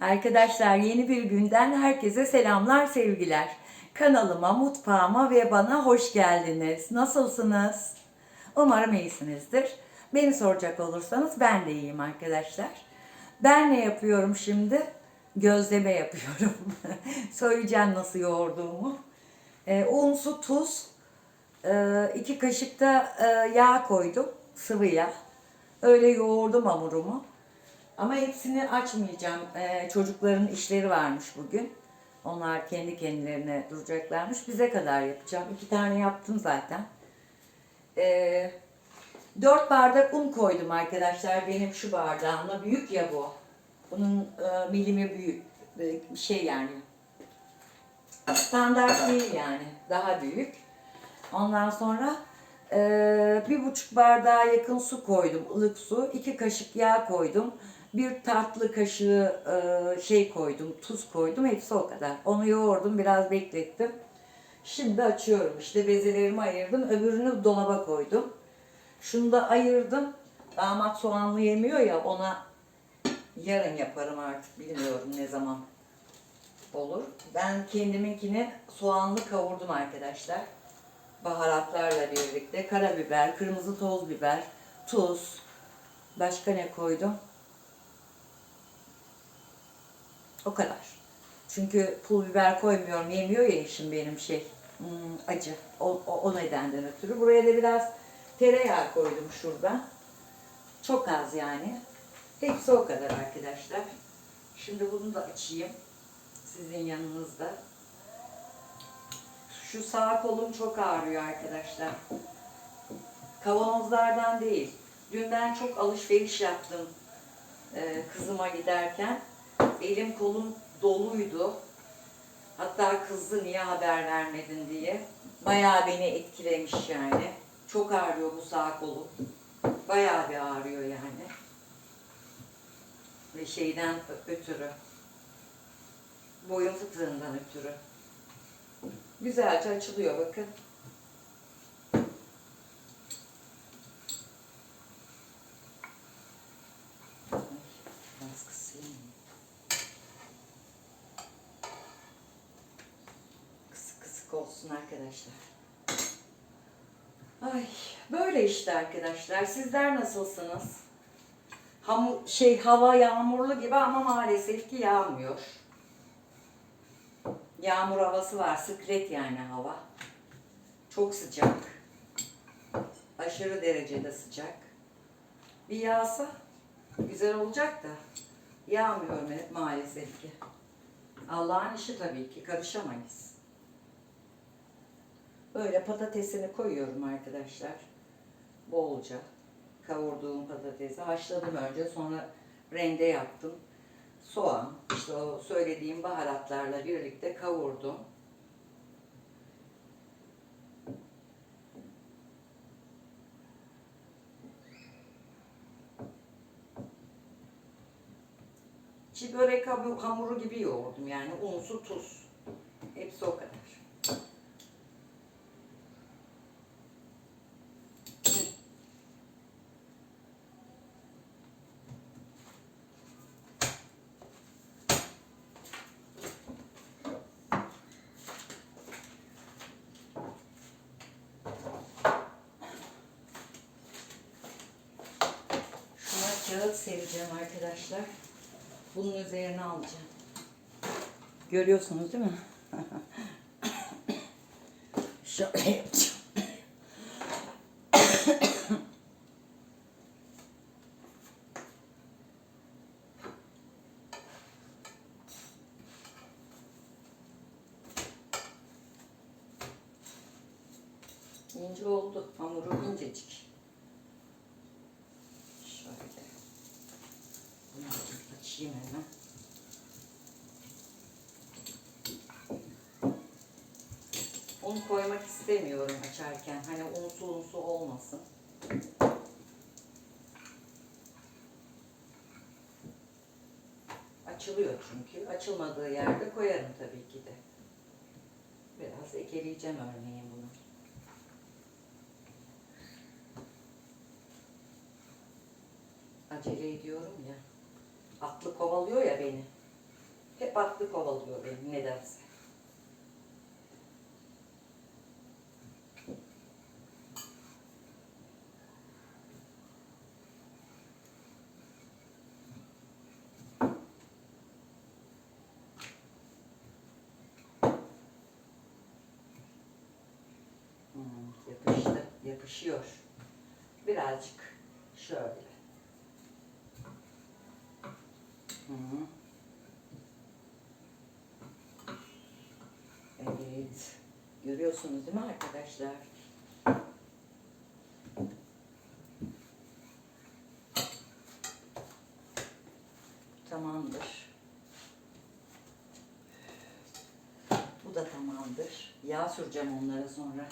Arkadaşlar yeni bir günden herkese selamlar, sevgiler. Kanalıma, mutfağıma ve bana hoş geldiniz. Nasılsınız? Umarım iyisinizdir. Beni soracak olursanız ben de iyiyim arkadaşlar. Ben ne yapıyorum şimdi? Gözleme yapıyorum. Söyleyeceğim nasıl yoğurduğumu. Ee, un, su, tuz, ee, iki kaşık da e, yağ koydum. Sıvı yağ. Öyle yoğurdum hamurumu. Ama hepsini açmayacağım. Ee, çocukların işleri varmış bugün. Onlar kendi kendilerine duracaklarmış. Bize kadar yapacağım. İki tane yaptım zaten. Ee, dört bardak un koydum arkadaşlar. Benim şu bardağımla. Büyük ya bu. Bunun e, milimi büyük. Bir şey yani. Standart değil yani. Daha büyük. Ondan sonra eee, bir buçuk bardağa yakın su koydum, ılık su. iki kaşık yağ koydum. Bir tatlı kaşığı eee, şey koydum, tuz koydum. Hepsi o kadar. Onu yoğurdum, biraz beklettim. Şimdi açıyorum. İşte bezelerimi ayırdım. Öbürünü dolaba koydum. Şunu da ayırdım. Damat soğanlı yemiyor ya ona yarın yaparım artık. Bilmiyorum ne zaman olur. Ben kendiminkini soğanlı kavurdum arkadaşlar baharatlarla birlikte karabiber, kırmızı toz biber, tuz. Başka ne koydum? O kadar. Çünkü pul biber koymuyorum. Yemiyor ya eşim benim şey. hmm, acı. O, o, o nedenden ötürü. Buraya da biraz tereyağı koydum şurada. Çok az yani. Hepsi o kadar arkadaşlar. Şimdi bunu da açayım. Sizin yanınızda. Şu sağ kolum çok ağrıyor arkadaşlar. Kavanozlardan değil. Dün ben çok alışveriş yaptım e, kızıma giderken. Elim kolum doluydu. Hatta kızdı niye haber vermedin diye. Bayağı beni etkilemiş yani. Çok ağrıyor bu sağ kolum. Bayağı bir ağrıyor yani. Ve şeyden ötürü. Boyun fıtığından ötürü. Güzelce açılıyor bakın. Ay, Biraz kısayım. Kısık kısık olsun arkadaşlar. Ay böyle işte arkadaşlar. Sizler nasılsınız? Hamur, şey hava yağmurlu gibi ama maalesef ki yağmıyor. Yağmur havası var. Sıklet yani hava. Çok sıcak. Aşırı derecede sıcak. Bir yağsa güzel olacak da yağmıyor ma- maalesef ki. Allah'ın işi tabii ki. Karışamayız. Böyle patatesini koyuyorum arkadaşlar. Bolca. Kavurduğum patatesi haşladım önce. Sonra rende yaptım soğan, işte o söylediğim baharatlarla birlikte kavurdum. Çi börek hamur- hamuru gibi yoğurdum yani un, su, tuz. Hepsi o kadar. Şuna kağıt sereceğim arkadaşlar. Bunun üzerine alacağım. Görüyorsunuz değil mi? Şöyle yapacağım. İnce oldu. Hamuru incecik. Şöyle. Bunu da açayım hemen. Un koymak istemiyorum açarken. Hani unsu unsu olmasın. Açılıyor çünkü. Açılmadığı yerde koyarım tabii ki de. Biraz ekeleyeceğim örneğin bunu. acele ediyorum ya. Aklı kovalıyor ya beni. Hep aklı kovalıyor beni nedense. Hmm, yapıştı, yapışıyor. Birazcık şöyle. Evet. Görüyorsunuz değil mi arkadaşlar? Tamamdır. Bu da tamamdır. Yağ süreceğim onlara sonra.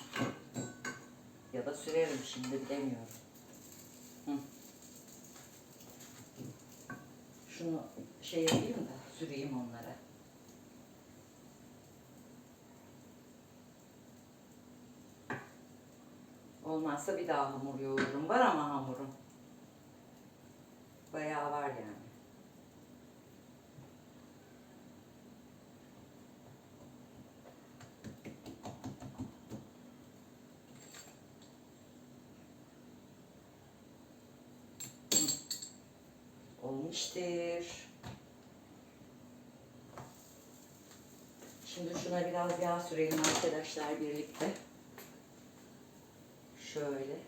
Ya da sürerim şimdi bilemiyorum. Hı. Şunu şey yapayım da süreyim onlara. Olmazsa bir daha hamur yoğururum. Var ama hamurum. Bayağı var yani. Olmuştur. Şimdi şuna biraz yağ sürelim arkadaşlar birlikte. Şöyle.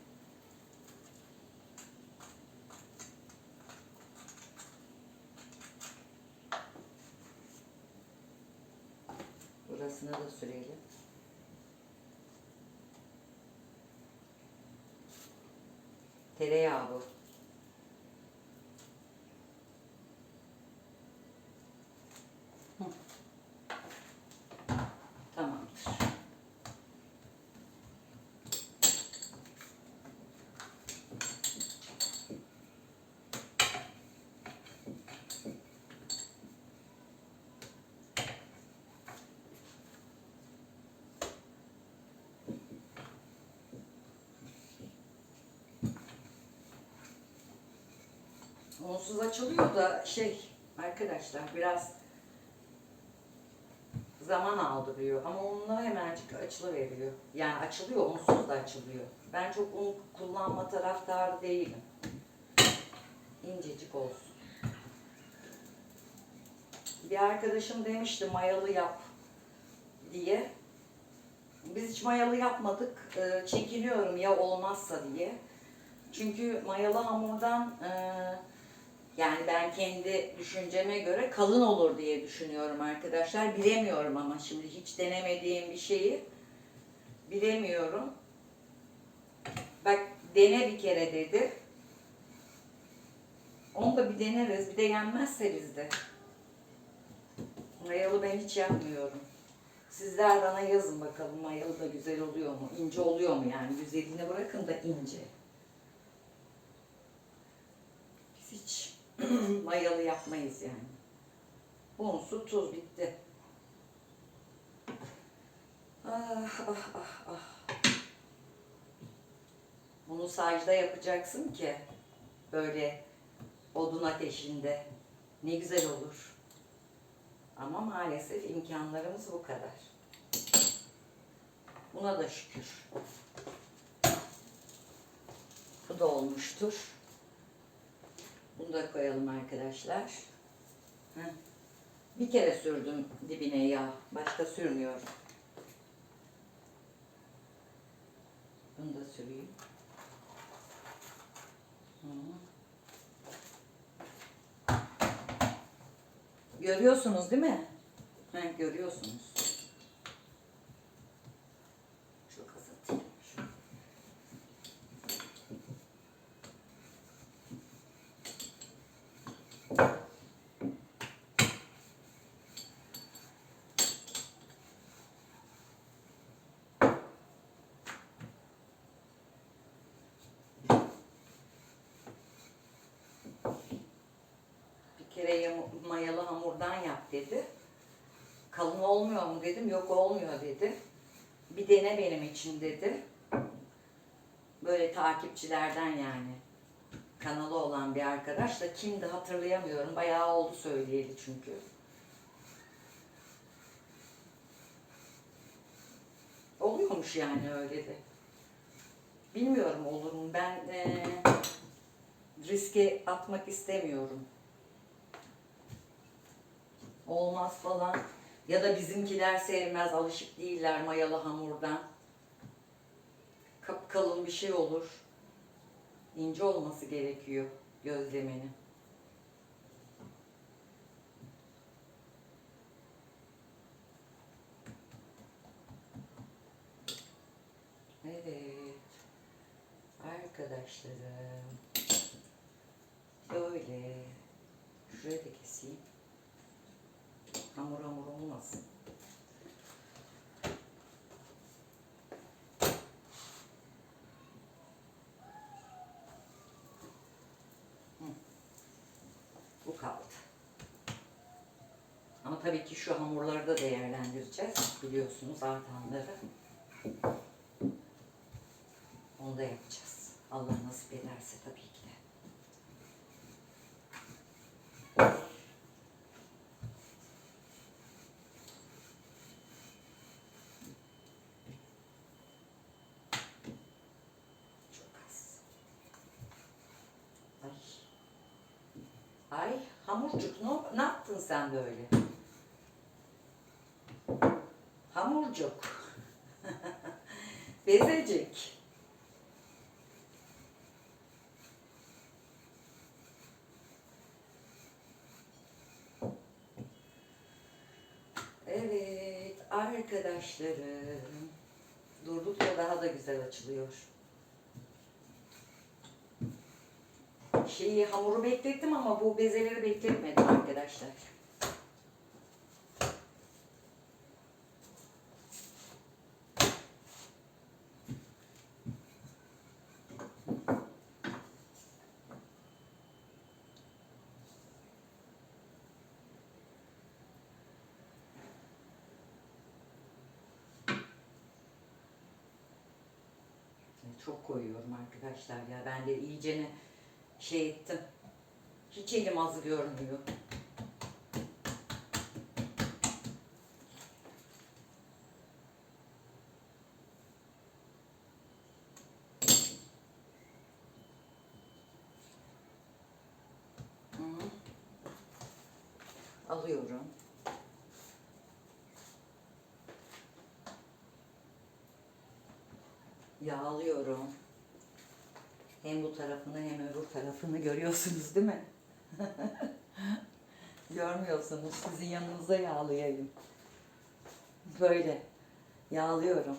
Burasına da sürelim. Tereyağı bu. Hı. Tamamdır. Onsuz açılıyor da şey arkadaşlar biraz zaman aldırıyor ama onunla hemencik açılıveriyor. Yani açılıyor, onsuz da açılıyor. Ben çok un kullanma taraftarı değilim. İncecik olsun. Bir arkadaşım demişti mayalı yap diye. Biz hiç mayalı yapmadık. Ee, çekiniyorum ya olmazsa diye. Çünkü mayalı hamurdan e, yani ben kendi düşünceme göre kalın olur diye düşünüyorum arkadaşlar. Bilemiyorum ama şimdi hiç denemediğim bir şeyi bilemiyorum. Bak dene bir kere dedi. Onu da bir deneriz. Bir de yenmezse bizde. Mayalı ben hiç yapmıyorum. Sizler bana yazın bakalım mayalı da güzel oluyor mu? İnce oluyor mu yani? Güzelliğini bırakın da ince. Biz hiç mayalı yapmayız yani. Un, su, tuz bitti. Ah ah ah ah. Bunu sacda yapacaksın ki böyle odun ateşinde. Ne güzel olur. Ama maalesef imkanlarımız bu kadar. Buna da şükür. Bu da olmuştur. Bunu da koyalım arkadaşlar. Bir kere sürdüm dibine yağ. Başka sürmüyorum. Bunu da süreyim. Görüyorsunuz değil mi? Görüyorsunuz. kere mayalı hamurdan yap dedi. Kalın olmuyor mu dedim. Yok olmuyor dedi. Bir dene benim için dedi. Böyle takipçilerden yani. Kanalı olan bir arkadaş da kimdi hatırlayamıyorum. Bayağı oldu söyleyeli çünkü. Oluyormuş yani öyle de. Bilmiyorum olur mu. Ben ee, riske atmak istemiyorum. Olmaz falan. Ya da bizimkiler sevmez, alışık değiller mayalı hamurdan. Kapkalın bir şey olur. İnce olması gerekiyor gözlemenin. Evet. Arkadaşlarım. Böyle. Şuraya da keseyim. Hamur hamur olmasın. Bu kaldı. Ama tabii ki şu hamurları da değerlendireceğiz. Biliyorsunuz artanları. Onu da yapacağız. Allah nasip ederse tabii ki de. Çok az. Ay. Ay hamurcuk ne, ne yaptın sen böyle? Hamurcuk. Bezecik. Evet arkadaşlarım. Durdukça daha da güzel açılıyor. Şeyi hamuru beklettim ama bu bezeleri bekletmedim arkadaşlar. Çok koyuyorum arkadaşlar ya. Ben de iyicene şey ettim. Hiç elim az görmüyor. Alıyorum. Yağlıyorum. Hem bu tarafını hem öbür tarafını görüyorsunuz değil mi? Görmüyorsunuz. Sizin yanınıza yağlayayım. Böyle yağlıyorum.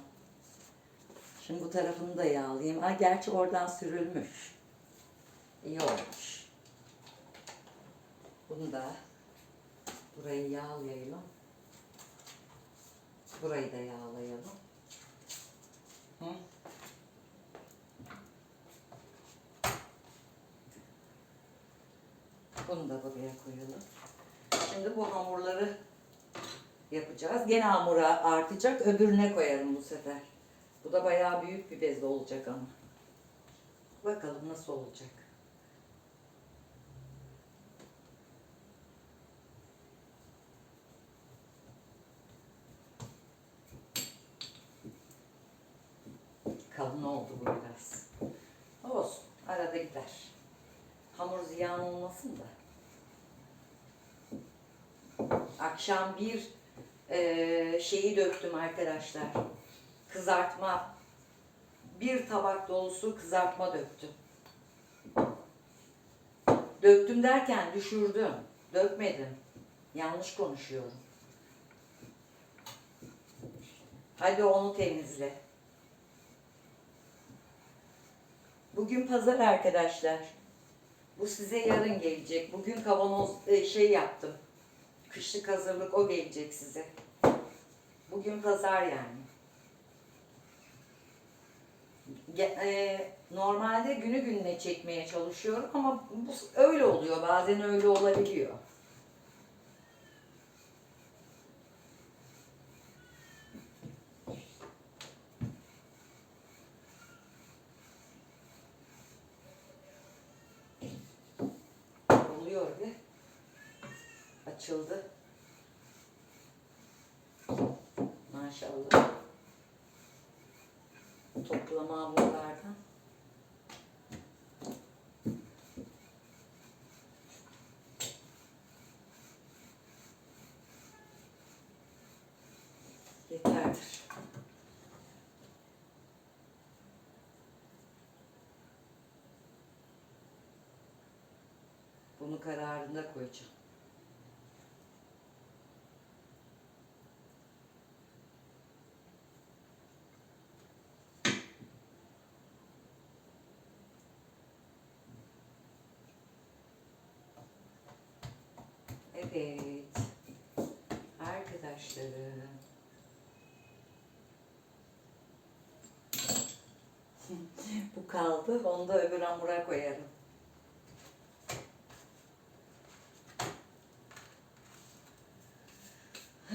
Şimdi bu tarafını da yağlayayım. Aa, gerçi oradan sürülmüş. İyi olmuş. Bunu da burayı yağlayalım. Burayı da yağlayalım. Hı? Bunu da buraya koyalım. Şimdi bu hamurları yapacağız. Gene hamura artacak. Öbürüne koyarım bu sefer. Bu da bayağı büyük bir bez olacak ama. Bakalım nasıl olacak. Kalın oldu bu biraz. Olsun. Arada gider. Ziyan olmasın da. Akşam bir eee, şeyi döktüm arkadaşlar. Kızartma. Bir tabak dolusu kızartma döktüm. Döktüm derken düşürdüm. Dökmedim. Yanlış konuşuyorum. Hadi onu temizle. Bugün pazar arkadaşlar. Bu size yarın gelecek. Bugün kavanoz e, şey yaptım. Kışlık hazırlık o gelecek size. Bugün pazar yani. E, normalde günü gününe çekmeye çalışıyorum ama bu öyle oluyor. Bazen öyle olabiliyor. Maşallah. toplama hamurlardan. Yeterdir. Bunu kararında koyacağım. Evet. Arkadaşlarım. Bu kaldı. Onu da öbür hamura koyarım.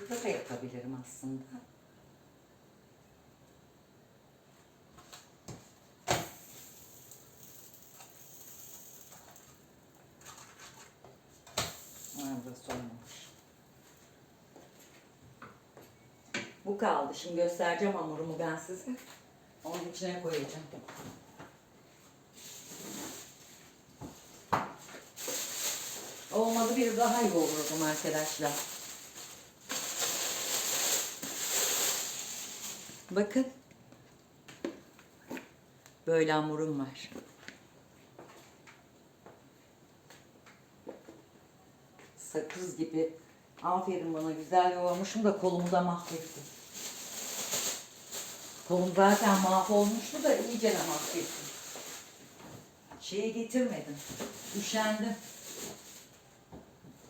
Burada da yapabilirim aslında. Kaldı. Şimdi göstereceğim hamurumu ben size. Onun içine koyacağım. Olmadı bir daha yoğururum arkadaşlar. Bakın. Böyle hamurum var. Sakız gibi. Aferin bana güzel yoğurmuşum da kolumu da mahvettim. Kolum zaten mahvolmuştu da iyice de mahvettim. Şeye getirmedim. Üşendim.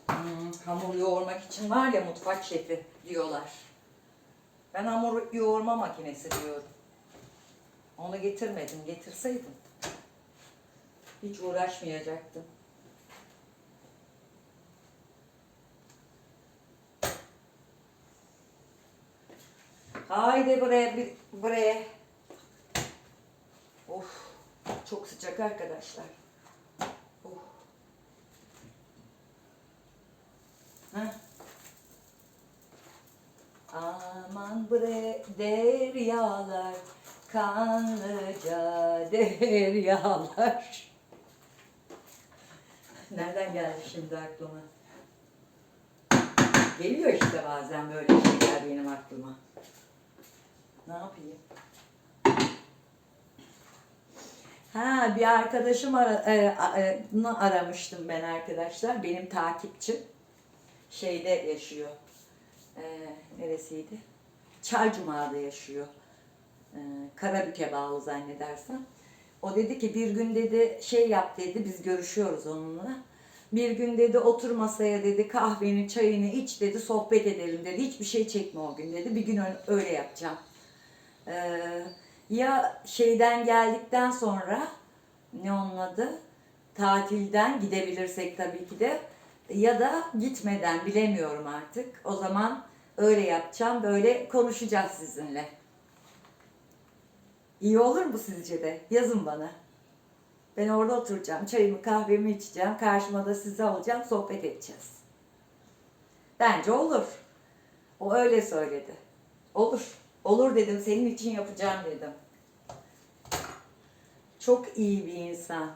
Hmm, hamur yoğurmak için var ya mutfak şefi diyorlar. Ben hamur yoğurma makinesi diyorum. Onu getirmedim. Getirseydim. Hiç uğraşmayacaktım. Haydi buraya bir buraya. Of. Çok sıcak arkadaşlar. Of. Heh. Aman bre deryalar, kanlıca deryalar. Nereden geldi şimdi aklıma? Geliyor işte bazen böyle şeyler benim aklıma. Ne yapayım? Ha bir arkadaşım ara, e, e, aramıştım ben arkadaşlar. Benim takipçim. Şeyde yaşıyor. E, neresiydi? Çaycuma'da yaşıyor. E, Karabük'e bağlı zannedersem. O dedi ki bir gün dedi şey yap dedi biz görüşüyoruz onunla. Bir gün dedi otur masaya dedi kahveni çayını iç dedi sohbet edelim dedi. Hiçbir şey çekme o gün dedi. Bir gün öyle yapacağım. Ee, ya şeyden geldikten sonra ne onun adı? Tatilden gidebilirsek tabii ki de ya da gitmeden bilemiyorum artık. O zaman öyle yapacağım. Böyle konuşacağız sizinle. İyi olur mu sizce de? Yazın bana. Ben orada oturacağım. Çayımı kahvemi içeceğim. Karşıma da sizi alacağım. Sohbet edeceğiz. Bence olur. O öyle söyledi. Olur. Olur dedim. Senin için yapacağım dedim. Çok iyi bir insan.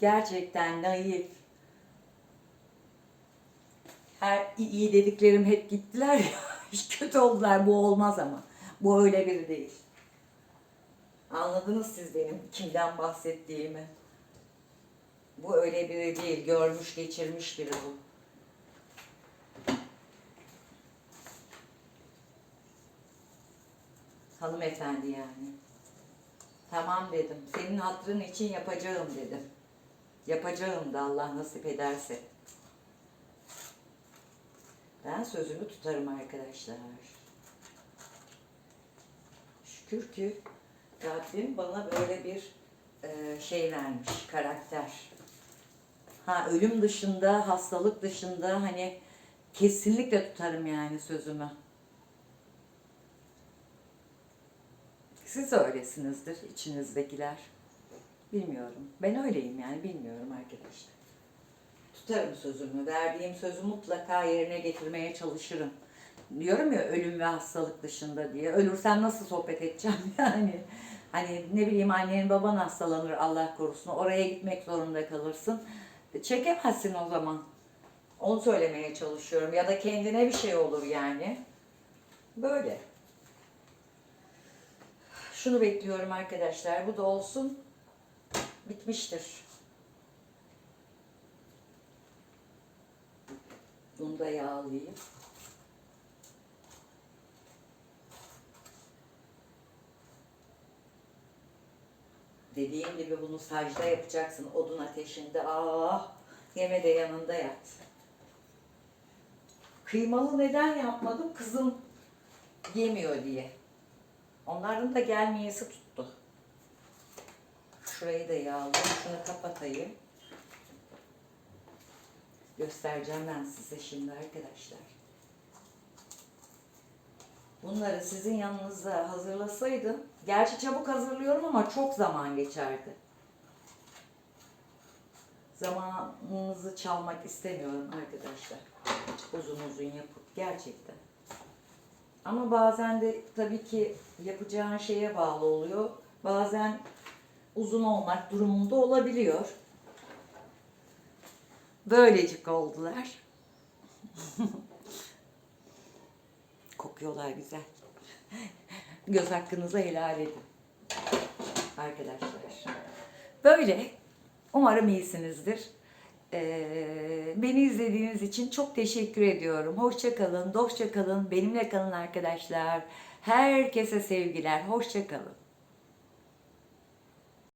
Gerçekten naif. Her iyi dediklerim hep gittiler ya. Kötü oldular. Bu olmaz ama. Bu öyle biri değil. Anladınız siz benim kimden bahsettiğimi. Bu öyle biri değil. Görmüş geçirmiş biri bu. Hanımefendi yani. Tamam dedim. Senin hatırın için yapacağım dedim. Yapacağım da Allah nasip ederse. Ben sözümü tutarım arkadaşlar. Şükür ki Rabbim bana böyle bir e, şey vermiş, karakter. Ha ölüm dışında, hastalık dışında hani kesinlikle tutarım yani sözümü. Siz öylesinizdir içinizdekiler. Bilmiyorum. Ben öyleyim yani bilmiyorum arkadaşlar. Tutarım sözümü. Verdiğim sözü mutlaka yerine getirmeye çalışırım. diyorum ya ölüm ve hastalık dışında diye. Ölürsem nasıl sohbet edeceğim yani. Hani ne bileyim annen baban hastalanır Allah korusun. Oraya gitmek zorunda kalırsın. Çekemezsin o zaman. Onu söylemeye çalışıyorum. Ya da kendine bir şey olur yani. Böyle. Şunu bekliyorum arkadaşlar. Bu da olsun. Bitmiştir. Bunu da yağlayayım. Dediğim gibi bunu sacda yapacaksın odun ateşinde. Ah, yeme de yanında yat. Kıymalı neden yapmadım? Kızım yemiyor diye. Onların da gelmeyesi tuttu. Şurayı da yağlayayım. Şunu kapatayım. Göstereceğim ben size şimdi arkadaşlar. Bunları sizin yanınızda hazırlasaydım, gerçi çabuk hazırlıyorum ama çok zaman geçerdi. Zamanınızı çalmak istemiyorum arkadaşlar. Uzun uzun yapıp gerçekten. Ama bazen de tabii ki yapacağın şeye bağlı oluyor. Bazen uzun olmak durumunda olabiliyor. Böylecik oldular. Kokuyorlar güzel. Göz hakkınızı helal edin. Arkadaşlar. Böyle. Umarım iyisinizdir. Beni izlediğiniz için çok teşekkür ediyorum. Hoşça kalın, dostça kalın. Benimle kalın arkadaşlar. Herkese sevgiler. Hoşça kalın.